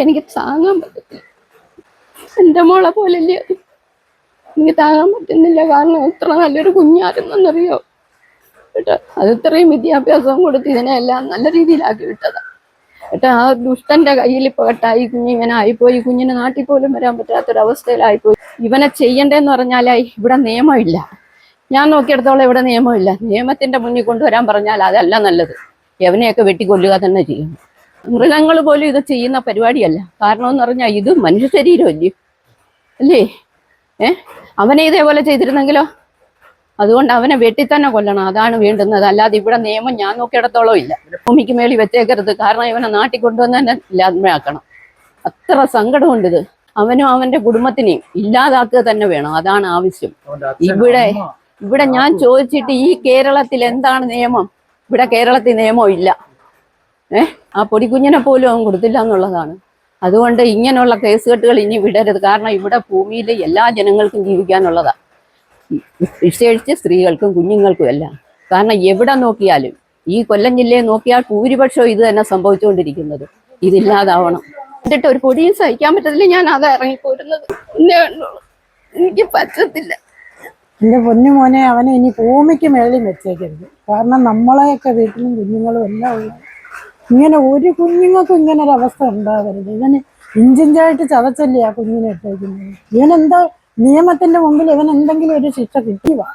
എനിക്ക് താങ്ങാൻ പറ്റത്തില്ല. എന്റെ മോളെ പോലല്ലേ അത്? എനിക്ക് താങ്ങാൻ പറ്റുന്നില്ല. കാരണം എത്ര നല്ലൊരു കുഞ്ഞായിരുന്നെന്നറിയോ? കേട്ടോ? അത് ഇത്രയും വിദ്യാഭ്യാസം കൊടുത്ത് ഇതിനെല്ലാം നല്ല രീതിയിലാക്കി വിട്ടതാ. കേട്ടോ? ആ ദുഷ്ടന്റെ കയ്യിൽ പെട്ടായി കുഞ്ഞ് ഇങ്ങനെ ആയിപ്പോയി. കുഞ്ഞിന് നാട്ടിൽ പോലും വരാൻ പറ്റാത്തൊരവസ്ഥയിലായിപ്പോയി. ഇവനെ ചെയ്യണ്ടേന്ന് പറഞ്ഞാലായി ഇവിടെ നിയമമില്ല. ഞാൻ നോക്കിയെടുത്തോളം ഇവിടെ നിയമമില്ല. നിയമത്തിന്റെ മുന്നിൽ കൊണ്ടുവരാൻ പറഞ്ഞാൽ അതല്ല നല്ലത്. എവനെയൊക്കെ വെട്ടിക്കൊല്ലുക തന്നെ ചെയ്യും മൃഗങ്ങൾ പോലും ഇത് ചെയ്യുന്ന പരിപാടിയല്ല. കാരണം എന്ന് പറഞ്ഞാൽ ഇത് മനുഷ്യ ശരീരമല്ലേ അല്ലേ? ഏ? അവനെ ഇതേപോലെ ചെയ്തിരുന്നെങ്കിലോ? അതുകൊണ്ട് അവനെ വെട്ടി തന്നെ കൊല്ലണം. അതാണ് വേണ്ടുന്നത്. അല്ലാതെ ഇവിടെ നിയമം ഞാൻ നോക്കിയിടത്തോളം ഇല്ല. ഭൂമിക്ക് മേളിൽ വെച്ചേക്കരുത്. കാരണം ഇവനെ നാട്ടിൽ കൊണ്ടുവന്ന് തന്നെ ഇല്ലായ്മയാക്കണം അത്ര സങ്കടമുണ്ട് ഇത് അവനും അവന്റെ കുടുംബത്തിനെയും ഇല്ലാതാക്കുക തന്നെ വേണം. അതാണ് ആവശ്യം. ഇവിടെ ഇവിടെ ഞാൻ ചോദിച്ചിട്ട് ഈ കേരളത്തിൽ എന്താണ് നിയമം? ഇവിടെ കേരളത്തിൽ നിയമം ഇല്ല. ഏഹ് ആ പൊടിക്കുഞ്ഞിനെ പോലും അവൻ കൊടുത്തില്ല എന്നുള്ളതാണ്. അതുകൊണ്ട് ഇങ്ങനെയുള്ള കേസ് കെട്ടുകൾ ഇനി വിടരുത്. കാരണം ഇവിടെ ഭൂമിയിൽ എല്ലാ ജനങ്ങൾക്കും ജീവിക്കാനുള്ളതാ. വിശേഷിച്ച് സ്ത്രീകൾക്കും കുഞ്ഞുങ്ങൾക്കും എല്ലാം. കാരണം എവിടെ നോക്കിയാലും ഈ കൊല്ലം ജില്ലയെ നോക്കിയാൽ ഭൂരിപക്ഷം ഇത് തന്നെ സംഭവിച്ചുകൊണ്ടിരിക്കുന്നത്. ഇതില്ലാതാവണം. എന്നിട്ട് ഒരു പൊടിയും സഹിക്കാൻ പറ്റത്തില്ല. ഞാൻ അത് ഇറങ്ങിപ്പോരുന്നത്. എനിക്ക് പറ്റത്തില്ല. എന്റെ പൊന്നു മോനെ അവനെ ഇനി ഭൂമിക്ക് മേളിൽ വെച്ചേക്കരുത്. കാരണം നമ്മളെയൊക്കെ വീട്ടിലും കുഞ്ഞുങ്ങളും എല്ലാം ഉള്ള ഇങ്ങനെ ഒരു കുഞ്ഞുങ്ങൾക്കും ഇങ്ങനെ ഒരു അവസ്ഥ ഉണ്ടാകരുത് ഇവന് ഇഞ്ചിഞ്ചായിട്ട് ചതച്ചല്ലേ ആ കുഞ്ഞിനെ ഇട്ടേക്കുന്നത്? ഇവനെന്താ നിയമത്തിന്റെ മുമ്പിൽ ഇവൻ എന്തെങ്കിലും ഒരു ശിക്ഷ കിട്ടിയവാ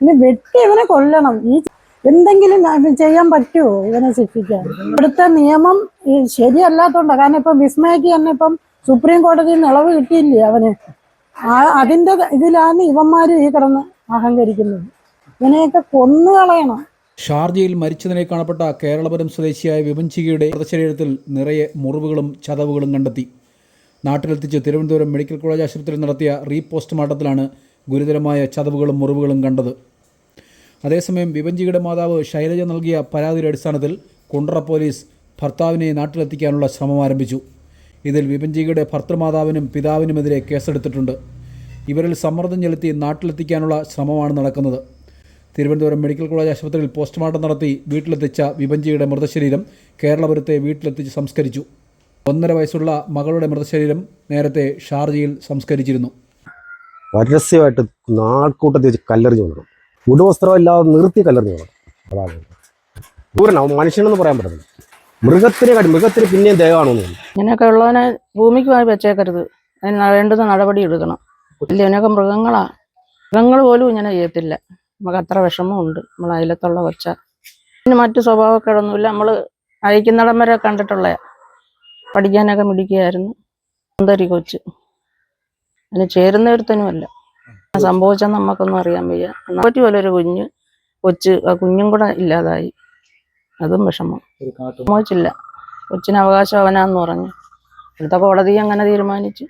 ഇനി വെട്ടി ഇവനെ കൊല്ലണം. ഈ എന്തെങ്കിലും ചെയ്യാൻ പറ്റുമോ ഇവനെ ശിക്ഷിക്കാൻ? ഇവിടുത്തെ നിയമം ഈ ശരിയല്ലാത്തോണ്ടാണ് കാരണം ഇപ്പം വിസ്മയക്ക് തന്നെ ഇപ്പം സുപ്രീം കോടതിയിൽ നിന്ന് ഇളവ് കിട്ടിയില്ലേ അവന്? ആ അതിന്റെ ഇതിലാണ് ഇവന്മാര് ഈ കിടന്ന് അഹങ്കരിക്കുന്നത്. ഇവനെയൊക്കെ കൊന്നു കളയണം. ഷാർജയിൽ മരിച്ചതിനെ കാണപ്പെട്ട കേരളപുരം സ്വദേശിയായ വിപഞ്ചികയുടെ മൃതശരീരത്തിൽ നിറയെ മുറിവുകളും ചതവുകളും കണ്ടെത്തി. നാട്ടിലെത്തിച്ച് തിരുവനന്തപുരം മെഡിക്കൽ കോളേജ് ആശുപത്രിയിൽ നടത്തിയ റീ പോസ്റ്റ്മോർട്ടത്തിലാണ് ഗുരുതരമായ ചതവുകളും മുറിവുകളും കണ്ടത്. അതേസമയം വിപഞ്ചിയുടെ മാതാവ് ശൈലജ നൽകിയ പരാതിയുടെ അടിസ്ഥാനത്തിൽ കുണ്ട്ര പോലീസ് ഭർത്താവിനെ നാട്ടിലെത്തിക്കാനുള്ള ശ്രമം ആരംഭിച്ചു. ഇതിൽ വിപഞ്ചികയുടെ ഭർത്തൃമാതാവിനും പിതാവിനുമെതിരെ കേസെടുത്തിട്ടുണ്ട്. ഇവരിൽ സമ്മർദ്ദം ചെലുത്തി നാട്ടിലെത്തിക്കാനുള്ള ശ്രമമാണ് നടക്കുന്നത്. തിരുവനന്തപുരം മെഡിക്കൽ കോളേജ് ആശുപത്രിയിൽ പോസ്റ്റ്മോർട്ടം നടത്തി വീട്ടിലെത്തിച്ച വിപഞ്ചിയുടെ മൃതശരീരം കേരളപുരത്തെ വീട്ടിലെത്തിച്ച് സംസ്കരിച്ചു. ഒന്നര വയസ്സുള്ള മകളുടെ മൃതശരീരം നേരത്തെ ഷാർജയിൽ സംസ്കരിച്ചിരുന്നു. പരസ്യമായിട്ട് നാൾക്കൂട്ടത്തിൽ വെച്ച് കല്ലെറിഞ്ഞു കൊള്ളണം ഉടവസ്ത്രമില്ലാതെ നിർത്തി കല്ലെറിഞ്ഞു കൊള്ളണം അതാണ്. മനുഷ്യനെന്ന് പറയാൻ പറ്റില്ല മൃഗത്തിനെ കാട്ടി മൃഗത്തിന് പിന്നെയും തോന്നുന്നു. ഇങ്ങനെയൊക്കെ ഉള്ളവനെ ഭൂമിക്ക് വായി വെച്ചേക്കരുത്. അതിന് വേണ്ടുന്ന നടപടി എടുക്കണം. ഇല്ല ഇവനൊക്കെ മൃഗങ്ങളാ. മൃഗങ്ങൾ പോലും ഇങ്ങനെ ചെയ്യത്തില്ല. നമുക്ക് അത്ര വിഷമമുണ്ട്. നമ്മൾ അയലത്തുള്ള കൊച്ച. പിന്നെ മറ്റു സ്വഭാവക്കേടൊന്നുമില്ല. നമ്മൾ അയക്കുന്നിടം വരെ കണ്ടിട്ടുള്ള പഠിക്കാനൊക്കെ മിടിക്കുകയായിരുന്നു സുന്ദരി കൊച്ച്. അതിന് ചേരുന്ന ഒരുത്തനുമല്ല സംഭവിച്ചാൽ നമുക്കൊന്നും അറിയാൻ വയ്യ. നാറ്റി പോലെ ഒരു കുഞ്ഞ് കൊച്ച് ആ കുഞ്ഞും കൂടെ ഇല്ലാതായി. അതും വിഷമം. സംഭവിച്ചില്ല. കൊച്ചിന് അവകാശം അവനാന്ന് പറഞ്ഞു. ഇവിടുത്തെ കോടതി അങ്ങനെ തീരുമാനിച്ചു.